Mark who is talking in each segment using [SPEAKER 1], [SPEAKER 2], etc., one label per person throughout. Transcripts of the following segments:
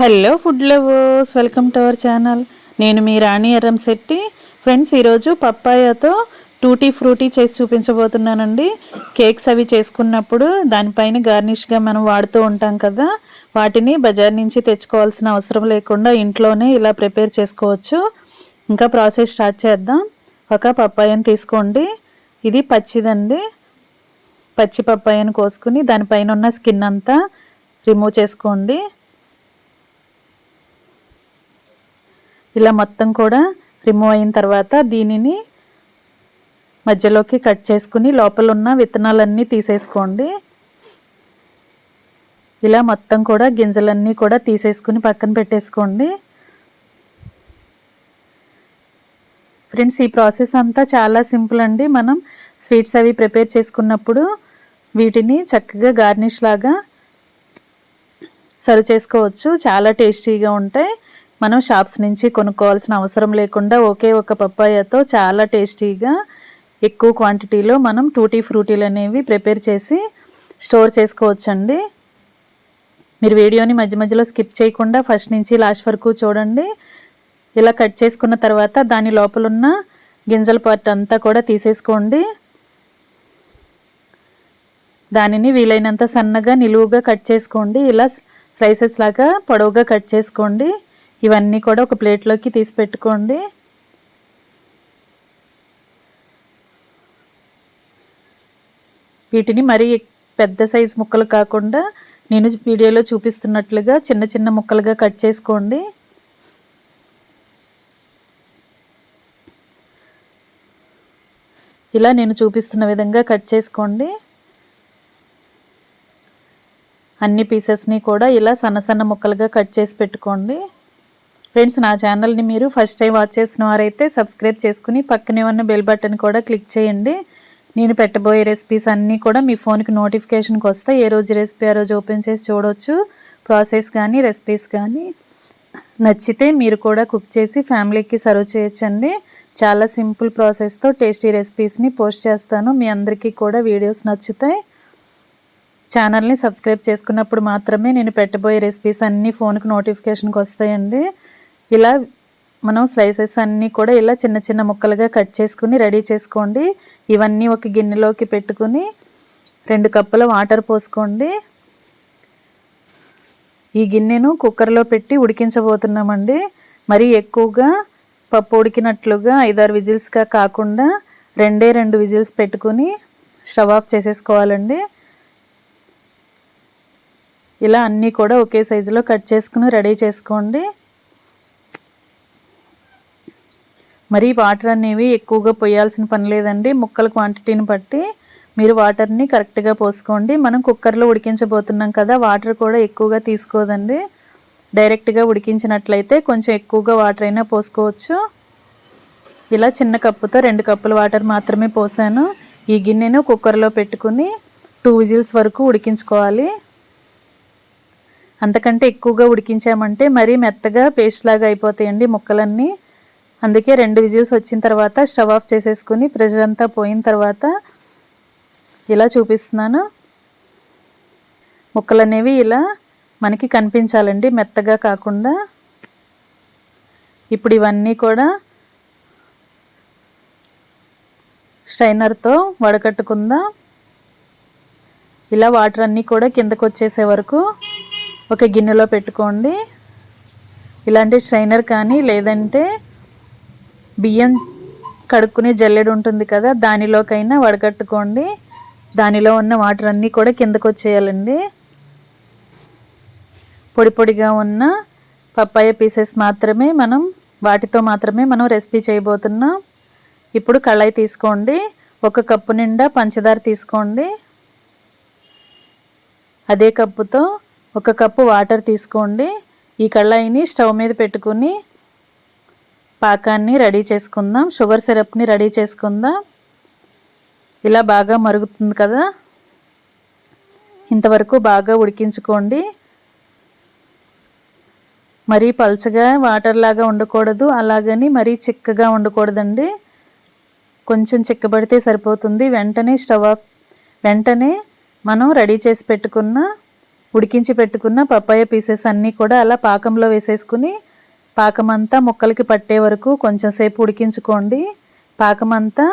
[SPEAKER 1] Hello food lovers welcome to our channel నేను మీ Rani Erram Shetty. Friends ఈరోజు పప్పాయతో టూటీ ఫ్రూటీ చేసి చూపించబోతున్నానండి. కేక్స్ అవి చేసుకున్నప్పుడు దానిపైన గార్నిష్గా మనం వాడుతూ ఉంటాం కదా వాటిని బజార్ నుంచి తెచ్చుకోవాల్సిన అవసరం లేకుండా ఇంట్లోనే ఇలా ప్రిపేర్ చేసుకోవచ్చు. ఇంకా ప్రాసెస్ స్టార్ట్ చేద్దాం. ఒక పప్పాయని తీసుకోండి. ఇది పచ్చిదండి. పచ్చి పప్పాయని కోసుకుని దానిపైన ఉన్న స్కిన్ అంతా రిమూవ్ చేసుకోండి. ఇలా మొత్తం కూడా రిమూవ్ అయిన తర్వాత దీనిని మధ్యలోకి కట్ చేసుకుని లోపల ఉన్న విత్తనాలన్నీ తీసేసుకోండి. ఇలా మొత్తం కూడా గింజలన్నీ కూడా తీసేసుకుని పక్కన పెట్టేసుకోండి. ఫ్రెండ్స్ ఈ ప్రాసెస్ అంతా చాలా సింపుల్ అండి. మనం స్వీట్స్ అవి ప్రిపేర్ చేసుకున్నప్పుడు వీటిని చక్కగా గార్నిష్ లాగా సర్వ్ చేసుకోవచ్చు. చాలా టేస్టీగా ఉంటాయి. మనం షాప్స్ నుంచి కొనుక్కోవాల్సిన అవసరం లేకుండా ఒకే ఒక పప్పాయతో చాలా టేస్టీగా ఎక్కువ క్వాంటిటీలో మనం టూటీ ఫ్రూటీలు అనేవి ప్రిపేర్ చేసి స్టోర్ చేసుకోవచ్చండి. మీరు వీడియోని మధ్య మధ్యలో స్కిప్ చేయకుండా ఫస్ట్ నుంచి లాస్ట్ వరకు చూడండి. ఇలా కట్ చేసుకున్న తర్వాత దాని లోపలున్న గింజల పార్ట్ అంతా కూడా తీసేసుకోండి. దానిని వీలైనంత సన్నగా నిలువుగా కట్ చేసుకోండి. ఇలా స్లైసెస్ లాగా పొడవుగా కట్ చేసుకోండి. ఇవన్నీ కూడా ఒక ప్లేట్లోకి తీసి పెట్టుకోండి. వీటిని మరీ పెద్ద సైజు ముక్కలు కాకుండా నేను వీడియోలో చూపిస్తున్నట్లుగా చిన్న చిన్న ముక్కలుగా కట్ చేసుకోండి. ఇలా నేను చూపిస్తున్న విధంగా కట్ చేసుకోండి. అన్ని పీసెస్ని కూడా ఇలా సన్న సన్న ముక్కలుగా కట్ చేసి పెట్టుకోండి. ఫ్రెండ్స్ నా ఛానల్ని మీరు ఫస్ట్ టైం వాచ్ చేసిన వారైతే సబ్స్క్రైబ్ చేసుకుని పక్కనే ఉన్న బెల్ బటన్ కూడా క్లిక్ చేయండి. నేను పెట్టబోయే రెసిపీస్ అన్నీ కూడా మీ ఫోన్కి నోటిఫికేషన్కి వస్తాయి. ఏ రోజు రెసిపీ ఆ రోజు ఓపెన్ చేసి చూడవచ్చు ప్రాసెస్ కానీ రెసిపీస్ కానీ నచ్చితే మీరు కూడా కుక్ చేసి ఫ్యామిలీకి సర్వ్ చేయొచ్చండి. చాలా సింపుల్ ప్రాసెస్తో టేస్టీ రెసిపీస్ని పోస్ట్ చేస్తాను. మీ అందరికీ కూడా వీడియోస్ నచ్చుతాయి. ఛానల్ని సబ్స్క్రైబ్ చేసుకున్నప్పుడు మాత్రమే నేను పెట్టబోయే రెసిపీస్ అన్నీ ఫోన్కి నోటిఫికేషన్కి వస్తాయండి. ఇలా మనం స్లైసెస్ అన్నీ కూడా ఇలా చిన్న చిన్న ముక్కలుగా కట్ చేసుకుని రెడీ చేసుకోండి. ఇవన్నీ ఒక గిన్నెలోకి పెట్టుకుని రెండు కప్పుల వాటర్ పోసుకోండి. ఈ గిన్నెను కుక్కర్లో పెట్టి ఉడికించబోతున్నామండి. మరి ఎక్కువగా పప్పు ఉడికినట్లుగా ఐదారు విజిల్స్గా కాకుండా రెండే రెండు విజిల్స్ పెట్టుకుని స్టవ్ ఆఫ్ చేసేసుకోవాలండి. ఇలా అన్నీ కూడా ఒకే సైజులో కట్ చేసుకుని రెడీ చేసుకోండి. మరి వాటర్ అనేవి ఎక్కువగా పోయాల్సిన పని లేదండి. ముక్కల క్వాంటిటీని బట్టి మీరు వాటర్ని కరెక్ట్గా పోసుకోండి. మనం కుక్కర్లో ఉడికించబోతున్నాం కదా వాటర్ కూడా ఎక్కువగా తీసుకోదండి. డైరెక్ట్గా ఉడికించినట్లయితే కొంచెం ఎక్కువగా వాటర్ అయినా పోసుకోవచ్చు. ఇలా చిన్న కప్పుతో రెండు కప్పుల వాటర్ మాత్రమే పోసాను. ఈ గిన్నెను కుక్కర్లో పెట్టుకుని టూ విజిల్స్ వరకు ఉడికించుకోవాలి. అంతకంటే ఎక్కువగా ఉడికించామంటే మరీ మెత్తగా పేస్ట్ లాగా అయిపోతాయండి ముక్కలన్నీ. అందుకే రెండు విజిల్స్ వచ్చిన తర్వాత స్టవ్ ఆఫ్ చేసేసుకుని ప్రెషర్ అంతా పోయిన తర్వాత ఇలా చూపిస్తున్నాను. ముక్కలు అనేవి ఇలా మనకి కనిపించాలండి మెత్తగా కాకుండా. ఇప్పుడు ఇవన్నీ కూడా స్టైనర్తో వడకట్టుకుందాం. ఇలా వాటర్ అన్నీ కూడా కిందకు వచ్చేసే వరకు ఒక గిన్నెలో పెట్టుకోండి. ఇలాంటి స్ట్రైనర్ కానీ లేదంటే బియ్యం కడుక్కునే జల్లెడు ఉంటుంది కదా దానిలోకైనా వడగట్టుకోండి. దానిలో ఉన్న వాటర్ అన్నీ కూడా కిందకు వచ్చేయాలండి పొడి పొడిగా ఉన్న పప్పాయ పీసెస్ మాత్రమే మనం వాటితో మాత్రమే మనం రెసిపీ చేయబోతున్నాం. ఇప్పుడు కళాయి తీసుకోండి. ఒక కప్పు నిండా పంచదార తీసుకోండి. అదే కప్పుతో ఒక కప్పు వాటర్ తీసుకోండి. ఈ కళాయిని స్టవ్ మీద పెట్టుకుని పాకాన్ని రెడీ చేసుకుందాం. షుగర్ సిరప్ని రెడీ చేసుకుందాం. ఇలా బాగా మరుగుతుంది కదా? ఇంతవరకు బాగా ఉడికించుకోండి. మరీ పల్చగా వాటర్ లాగా ఉండకూడదు. అలాగని మరీ చిక్కగా ఉండకూడదండి. కొంచెం చిక్కబడితే సరిపోతుంది. వెంటనే స్టవ్ ఆఫ్ వెంటనే మనం రెడీ చేసి పెట్టుకున్న ఉడికించి పెట్టుకున్న పప్పాయ పీసెస్ అన్నీ కూడా అలా పాకంలో వేసేసుకుని పాకమంతా ముక్కలకి పట్టే వరకు కొంచెం సేపు ఉడికించుకోండి. పాకం అంతా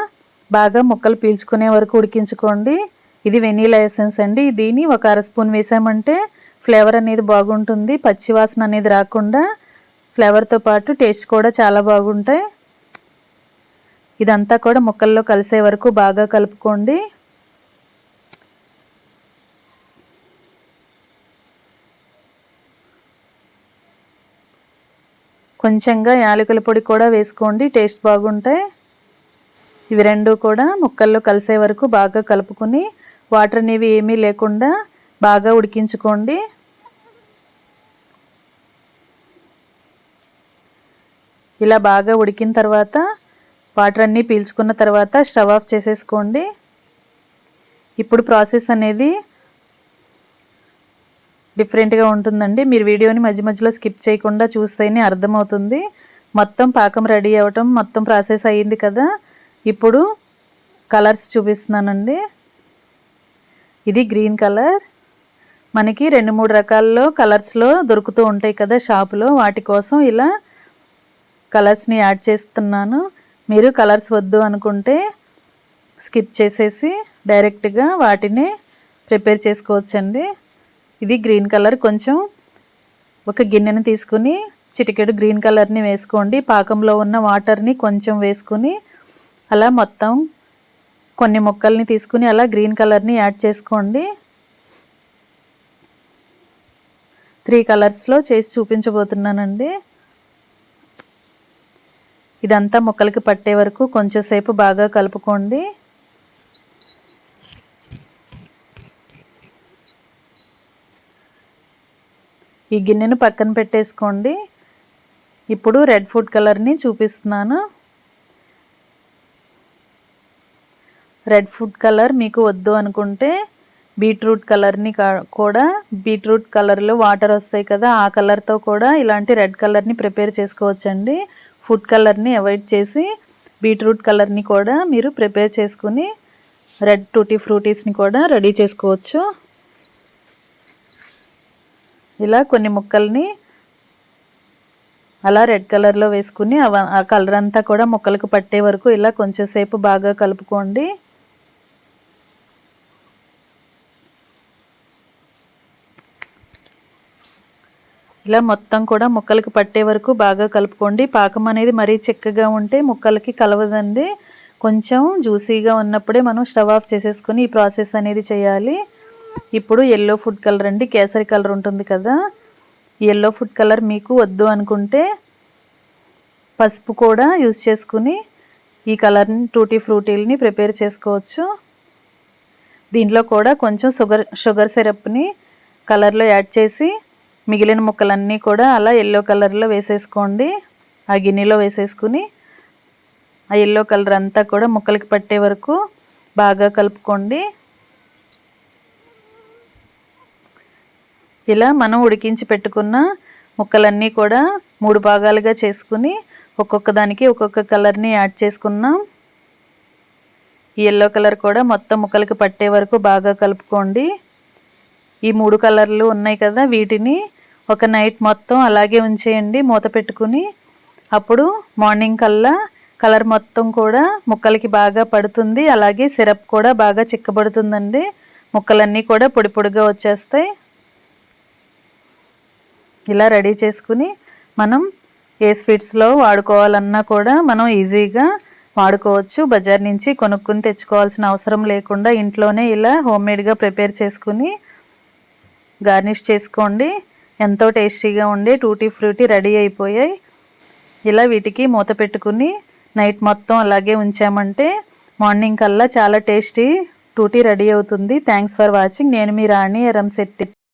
[SPEAKER 1] బాగా ముక్కలు పీల్చుకునే వరకు ఉడికించుకోండి. ఇది వెనీలా ఎసెన్స్ అండి. దీన్ని ఒక అర స్పూన్ వేసామంటే ఫ్లేవర్ అనేది బాగుంటుంది. పచ్చి వాసన అనేది రాకుండా ఫ్లేవర్తో పాటు టేస్ట్ కూడా చాలా బాగుంటాయి. ఇదంతా కూడా ముక్కల్లో కలిసే వరకు బాగా కలుపుకోండి. కొంచెంగా యాలకుల పొడి కూడా వేసుకోండి టేస్ట్ బాగుంటాయి. ఇవి రెండు కూడా ముక్కల్లో కలిసే వరకు బాగా కలుపుకొని వాటర్ అనేవి ఏమీ లేకుండా బాగా ఉడికించుకోండి. ఇలా బాగా ఉడికిన తర్వాత వాటర్ అన్నీ పీల్చుకున్న తర్వాత స్టవ్ ఆఫ్ చేసేసుకోండి. ఇప్పుడు ప్రాసెస్ అనేది డిఫరెంట్గా ఉంటుందండి. మీరు వీడియోని మధ్య మధ్యలో స్కిప్ చేయకుండా చూస్తేనే అర్థమవుతుంది. మొత్తం పాకం రెడీ అవ్వటం మొత్తం ప్రాసెస్ అయ్యింది కదా. ఇప్పుడు కలర్స్ చూపిస్తున్నానండి. ఇది గ్రీన్ కలర్. మనకి రెండు మూడు రకాల్లో కలర్స్లో దొరుకుతూ ఉంటాయి కదా షాపులో. వాటి కోసం ఇలా కలర్స్ని యాడ్ చేస్తున్నాను. మీరు కలర్స్ వద్దు అనుకుంటే స్కిప్ చేసేసి డైరెక్ట్గా వాటిని ప్రిపేర్ చేసుకోవచ్చండి. ఇది గ్రీన్ కలర్. కొంచెం ఒక గిన్నెను తీసుకుని చిటికెడు గ్రీన్ కలర్ని వేసుకోండి. పాకంలో ఉన్న వాటర్ని కొంచెం వేసుకుని అలా మొత్తం కొన్ని మొక్కల్ని తీసుకుని అలా గ్రీన్ కలర్ని యాడ్ చేసుకోండి. త్రీ కలర్స్లో చేసి చూపించబోతున్నానండి. ఇదంతా ముక్కలకి పట్టే వరకు కొంచెం సేపు బాగా కలుపుకోండి. ఈ గిన్నెను పక్కన పెట్టేసుకోండి. ఇప్పుడు రెడ్ ఫుడ్ కలర్ని చూపిస్తున్నాను. రెడ్ ఫుడ్ కలర్ మీకు వద్దు అనుకుంటే బీట్రూట్ కలర్ని కూడా బీట్రూట్ కలర్లో వాటర్ వస్తాయి కదా ఆ కలర్తో కూడా ఇలాంటి రెడ్ కలర్ని ప్రిపేర్ చేసుకోవచ్చండి. ఫుడ్ కలర్ని అవాయిడ్ చేసి బీట్రూట్ కలర్ని కూడా మీరు ప్రిపేర్ చేసుకుని రెడ్ టూటీ ఫ్రూటీస్ని కూడా రెడీ చేసుకోవచ్చు. ఇలా కొన్ని ముక్కల్ని అలా రెడ్ కలర్లో వేసుకుని ఆ కలర్ అంతా కూడా ముక్కలకు పట్టే వరకు ఇలా కొంచెం సేపు బాగా కలుపుకోండి. ఇలా మొత్తం కూడా ముక్కలకి పట్టే వరకు బాగా కలుపుకోండి. పాకం అనేది మరీ చిక్కగా ఉంటే ముక్కలకి కలవదండి. కొంచెం జ్యూసీగా ఉన్నప్పుడే మనం స్టవ్ ఆఫ్ చేసేసుకొని ఈ ప్రాసెస్ అనేది చేయాలి. ఇప్పుడు ఎల్లో ఫుడ్ కలర్ అండి కేసరి కలర్ ఉంటుంది కదా. ఎల్లో ఫుడ్ కలర్ మీకు వద్దు అనుకుంటే పసుపు కూడా యూస్ చేసుకుని ఈ కలర్ని టూటీ ఫ్రూటీల్ని ప్రిపేర్ చేసుకోవచ్చు. దీంట్లో కూడా కొంచెం షుగర్ షుగర్ సిరప్ని కలర్లో యాడ్ చేసి మిగిలిన ముక్కలన్నీ కూడా అలా ఎల్లో కలర్లో వేసేసుకోండి. ఆ గిన్నెలో వేసేసుకుని ఆ ఎల్లో కలర్ అంతా కూడా ముక్కలకి పట్టే వరకు బాగా కలుపుకోండి. ఇలా మనం ఉడికించి పెట్టుకున్న ముక్కలన్నీ కూడా మూడు భాగాలుగా చేసుకుని ఒక్కొక్క దానికి ఒక్కొక్క కలర్ని యాడ్ చేసుకున్నాం. ఈ ఎల్లో కలర్ కూడా మొత్తం ముక్కలకి పట్టే వరకు బాగా కలుపుకోండి. ఈ మూడు కలర్లు ఉన్నాయి కదా వీటిని ఒక నైట్ మొత్తం అలాగే ఉంచేయండి మూత పెట్టుకుని. అప్పుడు మార్నింగ్ కల్లా కలర్ మొత్తం కూడా ముక్కలకి బాగా పడుతుంది అలాగే సిరప్ కూడా బాగా చిక్కబడుతుందండి. ముక్కలన్నీ కూడా పొడి పొడిగా వచ్చేస్తాయి. ఇలా రెడీ చేసుకుని మనం ఏ స్వీట్స్లో వాడుకోవాలన్నా కూడా మనం ఈజీగా వాడుకోవచ్చు. బజార్ నుంచి కొనుక్కుని తెచ్చుకోవాల్సిన అవసరం లేకుండా ఇంట్లోనే ఇలా హోమ్మేడ్గా ప్రిపేర్ చేసుకుని గార్నిష్ చేసుకోండి. ఎంతో టేస్టీగా ఉండే టూటీ ఫ్రూటీ రెడీ అయిపోయాయి. ఇలా వీటికి మూత పెట్టుకుని నైట్ మొత్తం అలాగే ఉంచామంటే మార్నింగ్ కల్లా చాలా టేస్టీ టూటీ రెడీ అవుతుంది. Thanks for watching. నేను మీ రాణి ఎరంశెట్టి